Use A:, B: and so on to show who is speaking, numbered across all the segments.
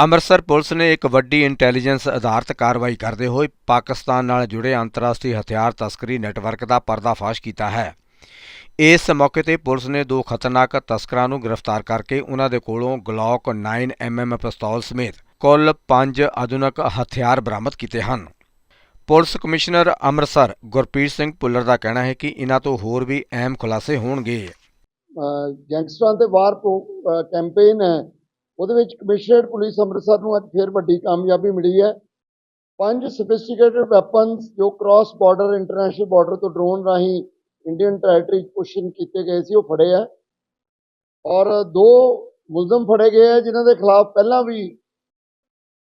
A: Amritsar police ਨੇ ਇੱਕ ਵੱਡੀ ਇੰਟੈਲੀਜੈਂਸ ਆਧਾਰਿਤ ਕਾਰਵਾਈ ਕਰਦੇ ਹੋਏ ਪਾਕਿਸਤਾਨ ਨਾਲ ਜੁੜੇ ਅੰਤਰਰਾਸ਼ਟਰੀ ਹਥਿਆਰ ਤਸਕਰੀ ਨੈਟਵਰਕ ਦਾ ਪਰਦਾਫਾਸ਼ ਕੀਤਾ ਹੈ। ਇਸ ਮੌਕੇ ਤੇ ਪੁਲਿਸ ਨੇ ਦੋ ਖਤਰਨਾਕ ਤਸਕਰਾਂ ਨੂੰ ਗ੍ਰਿਫਤਾਰ ਕਰਕੇ ਉਹਨਾਂ ਦੇ ਕੋਲੋਂ ਗਲੌਕ 9mm ਪਿਸਤੌਲ ਸਮੇਤ ਕੁੱਲ 5 ਆਧੁਨਿਕ ਹਥਿਆਰ ਬਰਾਮਦ ਕੀਤੇ ਹਨ। ਪੁਲਿਸ ਕਮਿਸ਼ਨਰ ਅੰਮ੍ਰਿਤਸਰ ਗੁਰਪ੍ਰੀਤ ਸਿੰਘ ਭੁੱਲਰ ਦਾ ਕਹਿਣਾ ਹੈ ਕਿ ਇਹਨਾਂ ਤੋਂ ਹੋਰ ਵੀ ਅਹਿਮ ਖੁਲਾਸੇ ਹੋਣਗੇ।
B: ਗੈਂਗਸਟਰਾਂ ਤੇ ਵਾਰ ਕੈਂਪੇਨ ਹੈ। ਉਹਦੇ ਵਿੱਚ ਕਮਿਸ਼ਨਰੇਟ ਪੁਲਿਸ ਅੰਮ੍ਰਿਤਸਰ ਨੂੰ ਅੱਜ ਫਿਰ ਵੱਡੀ ਕਾਮਯਾਬੀ ਮਿਲੀ ਹੈ। ਪੰਜ ਸੋਫਿਸਟੀਕੇਟਡ ਵੈਪਨਸ ਜੋ ਕ੍ਰਾਸ ਬਾਰਡਰ ਇੰਟਰਨੈਸ਼ਨਲ ਬਾਰਡਰ ਤੋਂ ਡਰੋਨ ਰਾਹੀਂ ਇੰਡੀਅਨ ਟੈਰੀਟਰੀ ਪੁਸ਼ਨ ਕੀਤੇ ਗਏ ਸੀ, ਉਹ ਫੜੇ ਆ। ਔਰ ਦੋ ਮੁਲਜ਼ਮ ਫੜੇ ਗਏ ਆ, ਜਿਨ੍ਹਾਂ ਦੇ ਖਿਲਾਫ ਪਹਿਲਾਂ ਵੀ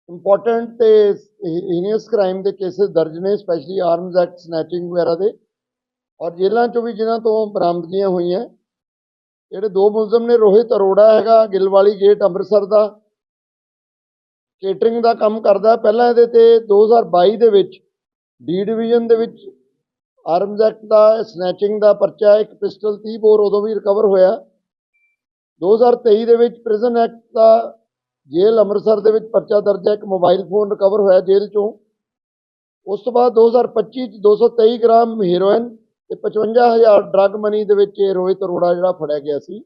B: ਇੰਪੋਰਟੈਂਟ ਤੇ ਹੀਨੀਅਸ ਕ੍ਰਾਈਮ ਦੇ ਕੇसेस ਦਰਜ ਨੇ ਸਪੈਸ਼ਲੀ ਆਰਮਸ ਐਕਟ ਸਨੈਚਿੰਗ ਵਗੈਰਾ ਦੇ। ਔਰ ਜੇਲ੍ਹਾਂ ਚੋਂ ਵੀ ਜਿਨ੍ਹਾਂ ਤੋਂ ਬਰਾਮਦਗੀਆਂ ਹੋਈਆਂ ਜਿਹੜੇ ਦੋ ਮੁਲਜ਼ਮ ਨੇ, ਰੋਹਿਤ ਅਰੋੜਾ ਹੈਗਾ ਗਿੱਲਵਾਲੀ ਗੇਟ ਅੰਮ੍ਰਿਤਸਰ ਦਾ। ਕੇਟਰਿੰਗ ਦਾ ਕੰਮ ਕਰਦਾ ਪਹਿਲਾਂ ਇਹਦੇ ਤੇ 2022 ਦੇ ਵਿੱਚ ਡੀ ਡਿਵੀਜ਼ਨ ਦੇ ਵਿੱਚ ਆਰਮਜ਼ ਐਕਟ ਦਾ ਸਨੈਚਿੰਗ ਦਾ ਪਰਚਾ, ਇੱਕ ਪਿਸਟਲ 30 ਬੋਰ ਉਦੋਂ ਵੀ ਰਿਕਵਰ ਹੋਇਆ। 2023 ਦੇ ਵਿੱਚ ਪ੍ਰਿਜ਼ਨ ਐਕਟ ਦਾ ਜੇਲ੍ਹ ਅੰਮ੍ਰਿਤਸਰ ਦੇ ਵਿੱਚ ਪਰਚਾ ਦਰਜ ਹੈ। ਇੱਕ ਮੋਬਾਈਲ ਫੋਨ ਰਿਕਵਰ ਹੋਇਆ ਜੇਲ੍ਹ ਚੋਂ। ਉਸ ਤੋਂ ਬਾਅਦ 2025 ਚ 223 ਗ੍ਰਾਮ ਹੈਰੋਇਨ ਤੇ 55000 ਡਰੱਗ ਮਨੀ ਦੇ ਵਿੱਚ ਇਹ ਰੋਹਿਤ ਅਰੋੜਾ ਜਿਹੜਾ ਫੜਿਆ ਗਿਆ ਸੀ।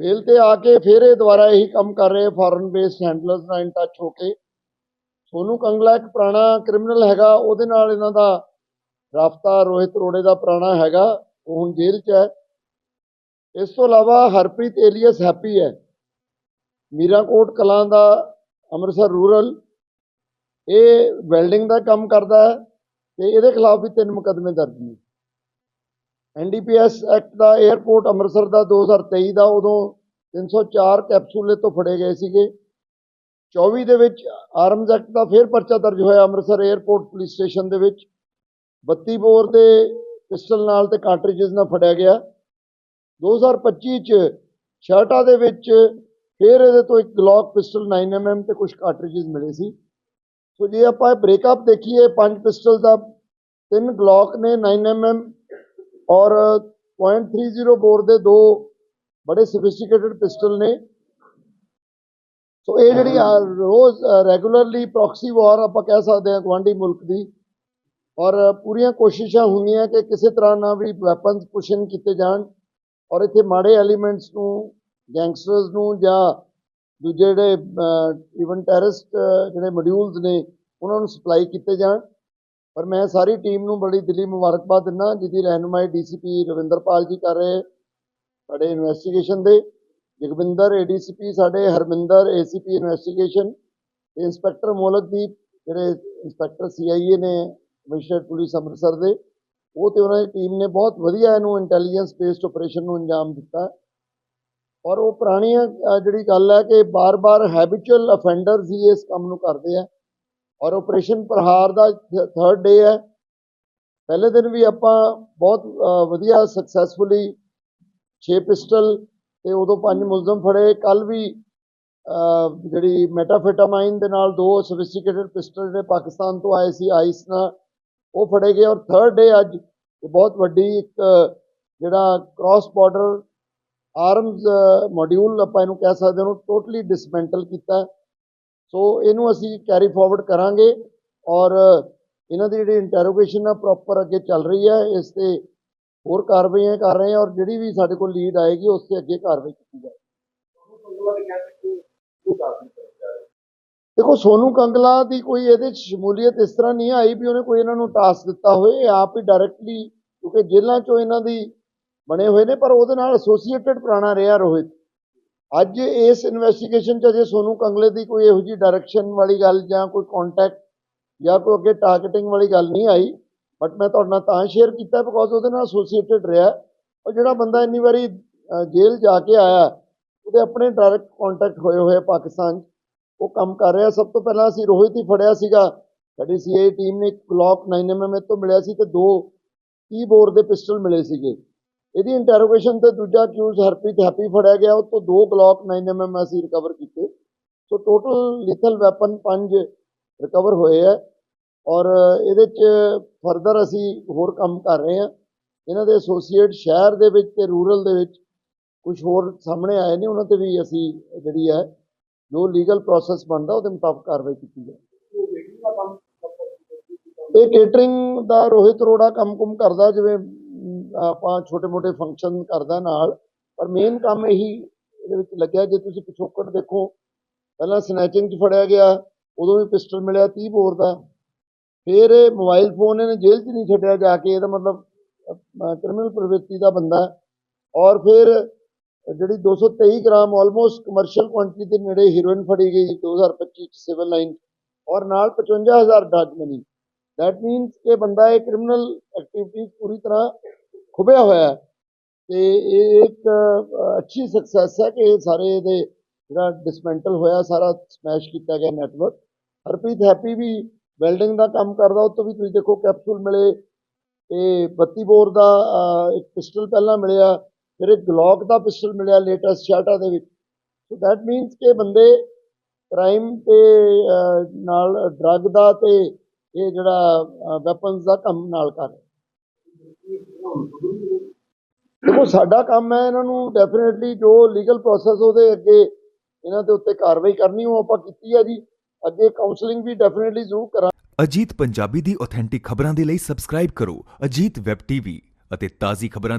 B: ਬੇਲ ਤੇ ਆ ਕੇ ਫਿਰ ਇਹ ਦੁਬਾਰਾ ਇਹੀ ਕੰਮ ਕਰ ਰਹੇ ਫੋਰਨ ਬੇਸਡ ਹੈਂਡਲਰਸ ਨਾਲ ਇਨ ਟੱਚ ਹੋ ਕੇ। ਸੋਨੂ ਕੰਗਲਾ ਇੱਕ ਪੁਰਾਣਾ ਕ੍ਰਿਮੀਨਲ ਹੈਗਾ, ਉਹਦੇ ਨਾਲ ਇਹਨਾਂ ਦਾ ਰਾਫਤਾ ਰੋਹਿਤ ਅਰੋੜੇ ਦਾ ਪੁਰਾਣਾ ਹੈਗਾ, ਉਹ ਹੁਣ ਜੇਲ੍ਹ 'ਚ ਹੈ। ਇਸ ਤੋਂ ਇਲਾਵਾ ਹਰਪ੍ਰੀਤ ਏਲੀਅਸ ਹੈਪੀ ਹੈ। ਮੀਰਾਕੋਟ ਕਲਾਂ ਦਾ ਅੰਮ੍ਰਿਤਸਰ ਰੂਰਲ, ਇਹ ਵੈਲਡਿੰਗ ਦਾ ਕੰਮ ਕਰਦਾ ਹੈ। ਤੇ ਇਹਦੇ ਖਿਲਾਫ ਵੀ ਤਿੰਨ ਮੁਕੱਦਮੇ ਦਰਜ ਨੇ। ਐਨਡੀਪੀਐਸ ਐਕਟ ਦਾ 에ਅਰਪੋਰਟ ਅੰਮ੍ਰਿਤਸਰ ਦਾ 2023 ਦਾ ਉਦੋਂ 304 ਕੈਪਸੂਲੇ ਤੋਂ ਫੜੇ ਗਏ ਸੀਗੇ। 24 ਦੇ ਵਿੱਚ ਆਰਮਜ਼ ਐਕਟ ਦਾ ਫਿਰ ਪਰਚਾ ਦਰਜ ਹੋਇਆ ਅੰਮ੍ਰਿਤਸਰ 에ਅਰਪੋਰਟ ਪੁਲਿਸ ਸਟੇਸ਼ਨ ਦੇ ਵਿੱਚ। 32 ਬੋਰ ਦੇ ਪਿਸਟਲ ਨਾਲ ਤੇ ਕਾਰਟ੍ਰਿਜਸ ਨਾਲ ਫੜਿਆ ਗਿਆ। 2025 ਚ ਸ਼ਰਟਾ ਦੇ ਵਿੱਚ ਫਿਰ ਇਹਦੇ ਤੋਂ ਇੱਕ ਗਲੌਕ ਪਿਸਟਲ 9mm ਤੇ ਕੁਝ ਕਾਰਟ੍ਰਿਜਸ ਮਿਲੇ ਸੀ। ਸੋ ਜੇ ਆਪਾਂ ਬ੍ਰੇਕਅਪ ਦੇਖੀਏ, ਪੰਜ ਪਿਸਟਲ ਦਾ, ਤਿੰਨ ਗਲੌਕ ਨੇ 9mm ਔਰ .30 ਬੋਰ ਦੇ ਦੋ ਬੜੇ ਸੋਫਿਸਟੀਕੇਟਡ ਪਿਸਟਲ ਨੇ। ਸੋ ਇਹ ਜਿਹੜੀ ਰੋਜ਼ ਰੈਗੂਲਰਲੀ ਪ੍ਰੋਕਸੀ ਵਾਰ ਆਪਾਂ ਕਹਿ ਸਕਦੇ ਹਾਂ ਗਵਾਂਢੀ ਮੁਲਕ ਦੀ। ਔਰ ਪੂਰੀਆਂ ਕੋਸ਼ਿਸ਼ਾਂ ਹੁੰਦੀਆਂ ਕਿ ਕਿਸੇ ਤਰ੍ਹਾਂ ਨਾਲ ਵੀ ਵੈਪਨਸ ਪੁਸ਼ਨ ਕੀਤੇ ਜਾਣ। ਔਰ ਇੱਥੇ ਮਾੜੇ ਐਲੀਮੈਂਟਸ ਨੂੰ ਗੈਂਗਸਟਰਸ ਨੂੰ ਜਾਂ ਦੂਜੇ ਜਿਹੜੇ ਇਵਨ ਟੈਰਰਿਸਟ ਜਿਹੜੇ ਮੋਡਿਊਲਸ ਨੇ, ਉਹਨਾਂ ਨੂੰ ਸਪਲਾਈ ਕੀਤੇ ਜਾਣ। ਪਰ ਮੈਂ ਸਾਰੀ ਟੀਮ ਨੂੰ ਬੜੀ ਦਿੱਲੀ ਮੁਬਾਰਕਬਾਦ ਦਿੰਦਾ, ਜਿਹਦੀ ਰਹਿਨੁਮਾਈ ਡੀਸੀਪੀ ਰਵਿੰਦਰਪਾਲ ਜੀ ਕਰ ਰਹੇ, ਸਾਡੇ ਇਨਵੈਸਟੀਗੇਸ਼ਨ ਦੇ। ਜਗਵਿੰਦਰ ਏਡੀਸੀਪੀ ਸਾਡੇ ਹਰਮਿੰਦਰ ਏਸੀਪੀ ਇਨਵੈਸਟੀਗੇਸ਼ਨ ਤੇ ਇੰਸਪੈਕਟਰ ਮੋਲਕਦੀਪ ਜਿਹੜੇ ਇੰਸਪੈਕਟਰ ਸੀਆਈਏ ਨੇ, ਕਮਿਸ਼ਨਰ ਪੁਲਿਸ ਅੰਮ੍ਰਿਤਸਰ ਦੇ, ਉਹ ਤੇ ਉਹਨਾਂ ਦੀ ਟੀਮ ਨੇ ਬਹੁਤ ਵਧੀਆ ਇਹਨੂੰ ਇੰਟੈਲੀਜੈਂਸ ਬੇਸਡ ਆਪਰੇਸ਼ਨ ਨੂੰ ਅੰਜਾਮ ਦਿੱਤਾ। ਔਰ ਉਹ ਪੁਰਾਣੀਆਂ ਜਿਹੜੀ ਗੱਲ ਹੈ ਕਿ ਬਾਰ-ਬਾਰ ਹੈਬਿਚੁਅਲ ਅਫੈਂਡਰਸ ਹੀ ਇਸ ਕੰਮ ਨੂੰ ਕਰਦੇ ਆ ਔਰ ਆਪਰੇਸ਼ਨ ਪ੍ਰਹਾਰ ਦਾ ਥਰਡ ਡੇ ਹੈ। ਪਹਿਲੇ ਦਿਨ ਵੀ ਆਪਾਂ ਬਹੁਤ ਵਧੀਆ ਸਕਸੈਸਫੁਲੀ 6 ਪਿਸਟਲ ਤੇ ਉਦੋਂ ਪੰਜ ਮੁਲਜ਼ਮ ਫੜੇ। ਕੱਲ ਵੀ ਜਿਹੜੀ ਮੈਟਾਫੈਟਾਮਾਈਨ ਦੇ ਨਾਲ ਦੋ ਸੋਫਿਸਟੀਕੇਟਡ ਪਿਸਟਲ ਜਿਹੜੇ ਪਾਕਿਸਤਾਨ ਤੋਂ ਆਏ ਸੀ ਆਈਸ ਨਾਲ, ਉਹ ਫੜੇ ਗਏ। ਔਰ ਥਰਡ ਡੇ ਅੱਜ ਬਹੁਤ ਵੱਡੀ ਇੱਕ, ਜਿਹੜਾ ਕ੍ਰਾਸ ਬਾਰਡਰ ਆਰਮਸ ਮੋਡਿਊਲ ਆਪਾਂ ਇਹਨੂੰ ਕਹਿ ਸਕਦੇ ਹਾਂ, ਉਹਨੂੰ ਟੋਟਲੀ ਡਿਸਮੈਂਟਲ ਕੀਤਾ ਸੋ ਇਹਨੂੰ ਅਸੀਂ ਕੈਰੀ ਫਾਰਵਰਡ ਕਰਾਂਗੇ ਔਰ ਇਹਨਾਂ ਦੀ ਜਿਹੜੀ ਇੰਟਰੋਗੇਸ਼ਨ ਆ ਪ੍ਰੋਪਰ ਅੱਗੇ ਚੱਲ ਰਹੀ ਹੈ, ਇਸ ਤੇ ਹੋਰ ਕਾਰਵਾਈਆਂ ਕਰ ਰਹੇ ਹਾਂ ਔਰ ਜਿਹੜੀ ਵੀ ਸਾਡੇ ਕੋਲ ਲੀਡ ਆਏਗੀ, ਉਸ ਤੇ ਅੱਗੇ ਕਾਰਵਾਈ ਕੀਤੀ ਜਾਏਗੀ। ਦੇਖੋ, ਸੋਨੂ ਕੰਗਲਾ ਦੀ ਕੋਈ ਇਹਦੇ ਚ ਸ਼ਮੂਲੀਅਤ ਇਸ ਤਰ੍ਹਾਂ ਨਹੀਂ ਆਈ ਵੀ ਉਹਨੇ ਕੋਈ ਇਹਨਾਂ ਨੂੰ ਟਾਸਕ ਦਿੱਤਾ ਹੋਵੇ ਆਪ ਹੀ ਡਾਇਰੈਕਟਲੀ ਕਿਉਂਕਿ ਜੇਲ੍ਹਾਂ ਚੋਂ ਇਹਨਾਂ ਦੀ ਬਣੇ ਹੋਏ ਨੇ, ਪਰ ਉਹਦੇ ਨਾਲ ਐਸੋਸੀਏਟਡ ਪੁਰਾਣਾ ਰਿਹਾ ਰੋਹਿਤ। ਅੱਜ ਇਸ ਇਨਵੈਸਟੀਗੇਸ਼ਨ ਚ ਅਜੇ ਸੋਨੂ ਕੰਗਲੇ ਦੀ ਕੋਈ ਇਹੋ ਜਿਹੀ ਡਾਇਰੈਕਸ਼ਨ ਵਾਲੀ ਗੱਲ ਜਾਂ ਕੋਈ ਕੰਟੈਕਟ ਜਾਂ ਕੋਈ ਅੱਗੇ ਟਾਰਗੇਟਿੰਗ ਵਾਲੀ ਗੱਲ ਨਹੀਂ ਆਈ। ਬਟ ਮੈਂ ਤੁਹਾਡੇ ਨਾਲ ਤਾਂ ਸ਼ੇਅਰ ਕੀਤਾ ਬਿਕੋਜ਼ ਉਹਦੇ ਨਾਲ ਐਸੋਸੀਏਟਡ ਰਿਹਾ। ਉਹ ਜਿਹੜਾ ਬੰਦਾ ਇੰਨੀ ਵਾਰੀ ਜੇਲ੍ਹ ਜਾ ਕੇ ਆਇਆ, ਉਹਦੇ ਆਪਣੇ ਡਾਇਰੈਕਟ ਕੰਟੈਕਟ ਹੋਏ ਹੋਏ ਪਾਕਿਸਤਾਨ 'ਚ। ਉਹ ਕੰਮ ਕਰ ਰਿਹਾ। ਸਭ ਤੋਂ ਪਹਿਲਾਂ ਅਸੀਂ ਰੋਹਿਤ ਹੀ ਫੜਿਆ ਸੀਗਾ। ਸਾਡੀ ਸੀਆਈ ਟੀਮ ਨੇ ਇੱਕ ਕਲੌਕ 9mm ਤੋਂ ਮਿਲਿਆ ਸੀ ਤੇ ਦੋ 30 ਦੇ ਪਿਸਟਲ ਮਿਲੇ ਸੀਗੇ। ਇਹਦੀ ਇੰਟਰੋਗੇਸ਼ਨ ਤੇ ਦੂਜਾ ਕਿਊਜ਼ ਹਰਪ੍ਰੀਤ ਹੈਪੀ ਫੜਿਆ ਗਿਆ, ਉਹ ਤੋਂ ਦੋ ਗਲੌਕ 9mm ਅਸੀਂ ਰਿਕਵਰ ਕੀਤੇ। ਸੋ ਟੋਟਲ ਲਿਥਲ ਵੈਪਨ ਪੰਜ ਰਿਕਵਰ ਹੋਏ ਆ। ਔਰ ਇਹਦੇ ਚ ਫਰਦਰ ਅਸੀਂ ਹੋਰ ਕੰਮ ਕਰ ਰਹੇ ਹਾਂ। ਇਹਨਾਂ ਦੇ ਐਸੋਸੀਏਟ ਸ਼ਹਿਰ ਦੇ ਵਿੱਚ ਤੇ ਰੂਰਲ ਦੇ ਵਿੱਚ ਕੁਝ ਹੋਰ ਸਾਹਮਣੇ ਆਏ ਨੇ, ਉਹਨਾਂ ਤੇ ਵੀ ਅਸੀਂ ਜਿਹੜੀ ਹੈ ਜੋ ਲੀਗਲ ਪ੍ਰੋਸੈਸ ਬਣਦਾ, ਉਹਦੇ ਮੁਤਾਬਕ ਕਾਰਵਾਈ ਕੀਤੀ ਜਾਏ। ਇਹ ਕੇਟਰਿੰਗ ਦਾ ਰੋਹਿਤ ਅਰੋੜਾ ਕੰਮ-ਕੁਮ ਕਰਦਾ, ਜਿਵੇਂ ਆਪਾਂ ਛੋਟੇ-ਮੋਟੇ ਫੰਕਸ਼ਨ ਕਰਦਾ ਨਾਲ, ਪਰ ਮੇਨ ਕੰਮ ਇਹੀ ਇਹਦੇ ਵਿੱਚ ਲੱਗਿਆ, ਜੇ ਤੁਸੀਂ ਪਿਛੋਕੜ ਦੇਖੋ, ਪਹਿਲਾਂ ਸਨੈਚਿੰਗ 'ਚ ਫੜਿਆ ਗਿਆ, ਉਦੋਂ ਵੀ ਪਿਸਟਲ ਮਿਲਿਆ 30 ਬੋਰ ਦਾ। ਫਿਰ ਇਹ ਮੋਬਾਈਲ ਫੋਨ ਇਹਨੇ ਜੇਲ੍ਹ 'ਚ ਨਹੀਂ ਛੱਡਿਆ ਜਾ ਕੇ, ਇਹਦਾ ਮਤਲਬ ਕ੍ਰਿਮੀਨਲ ਪ੍ਰਵਿਰਤੀ ਦਾ ਬੰਦਾ ਔਰ ਫਿਰ ਜਿਹੜੀ 223 ਗ੍ਰਾਮ ਆਲਮੋਸਟ ਕਮਰਸ਼ੀਅਲ ਕੁਆਂਟੀਟੀ ਦੇ ਨੇੜੇ ਹੀਰੋਇਨ ਫੜੀ ਗਈ 2025 ਚ ਸਿਵਲ ਲਾਈਨ ਔਰ ਨਾਲ 55000 ਡਰਗ ਮਨੀ ਦੈਟ ਮੀਨਸ ਕਿ ਬੰਦਾ ਇਹ ਕ੍ਰਿਮੀਨਲ ਐਕਟੀਵਿਟੀਜ਼ ਪੂਰੀ ਤਰ੍ਹਾਂ ਖੁਬਿਆ ਹੋਇਆ ਹੈ ਤੇ ਇਹ ਇੱਕ ਅੱਛੀ ਸਕਸੈਸ ਹੈ ਕਿ ਇਹ ਸਾਰੇ ਇਹਦੇ ਜਿਹੜਾ ਡਿਸਮੈਂਟਲ ਹੋਇਆ, ਸਾਰਾ ਸਮੈਸ਼ ਕੀਤਾ ਗਿਆ ਨੈਟਵਰਕ ਹਰਪ੍ਰੀਤ ਹੈਪੀ ਵੀ ਵੈਲਡਿੰਗ ਦਾ ਕੰਮ ਕਰਦਾ, ਉਹ ਤੋਂ ਵੀ ਤੁਸੀਂ ਦੇਖੋ ਕੈਪਸੂਲ ਮਿਲੇ, ਤੇ 32 ਬੋਰ ਦਾ ਇੱਕ ਪਿਸਟਲ ਪਹਿਲਾਂ ਮਿਲਿਆ, ਫਿਰ ਇੱਕ ਗਲੌਕ ਦਾ ਪਿਸਟਲ ਮਿਲਿਆ ਲੇਟੈਸਟ ਸ਼ਾਟਾ ਦੇ ਵਿੱਚ। ਸੋ ਦੈਟ ਮੀਨਸ ਕਿ ਬੰਦੇ ਕ੍ਰਾਈਮ ਤੇ ਨਾਲ ਡਰੱਗ ਦਾ ਤੇ ਇਹ ਜਿਹੜਾ ਵੈਪਨਸ ਦਾ ਕੰਮ ਨਾਲ ਕਰ ਰਹੇ ਦੇਖੋ, ਸਾਡਾ ਕੰਮ ਹੈ ਇਹਨਾਂ ਨੂੰ ਡੈਫੀਨਿਟਲੀ ਜੋ ਲੀਗਲ ਪ੍ਰੋਸੈਸ ਉਹਦੇ ਅੱਗੇ ਇਹਨਾਂ ਦੇ ਉੱਤੇ ਕਾਰਵਾਈ ਕਰਨੀ, ਉਹ ਆਪਾਂ ਕੀਤੀ ਹੈ ਜੀ। ਅੱਗੇ ਕਾਉਂਸਲਿੰਗ ਵੀ ਡੈਫੀਨਿਟਲੀ ਜ਼ਰੂਰ ਕਰਾਂ
C: ਅਜੀਤ ਪੰਜਾਬੀ ਦੀ ਆਥੈਂਟਿਕ ਖਬਰਾਂ ਦੇ ਲਈ ਸਬਸਕ੍ਰਾਈਬ ਕਰੋ ਅਜੀਤ ਵੈਬ ਟੀਵੀ ਅਤੇ ਤਾਜ਼ੀ ਖਬਰਾਂ ਦੀ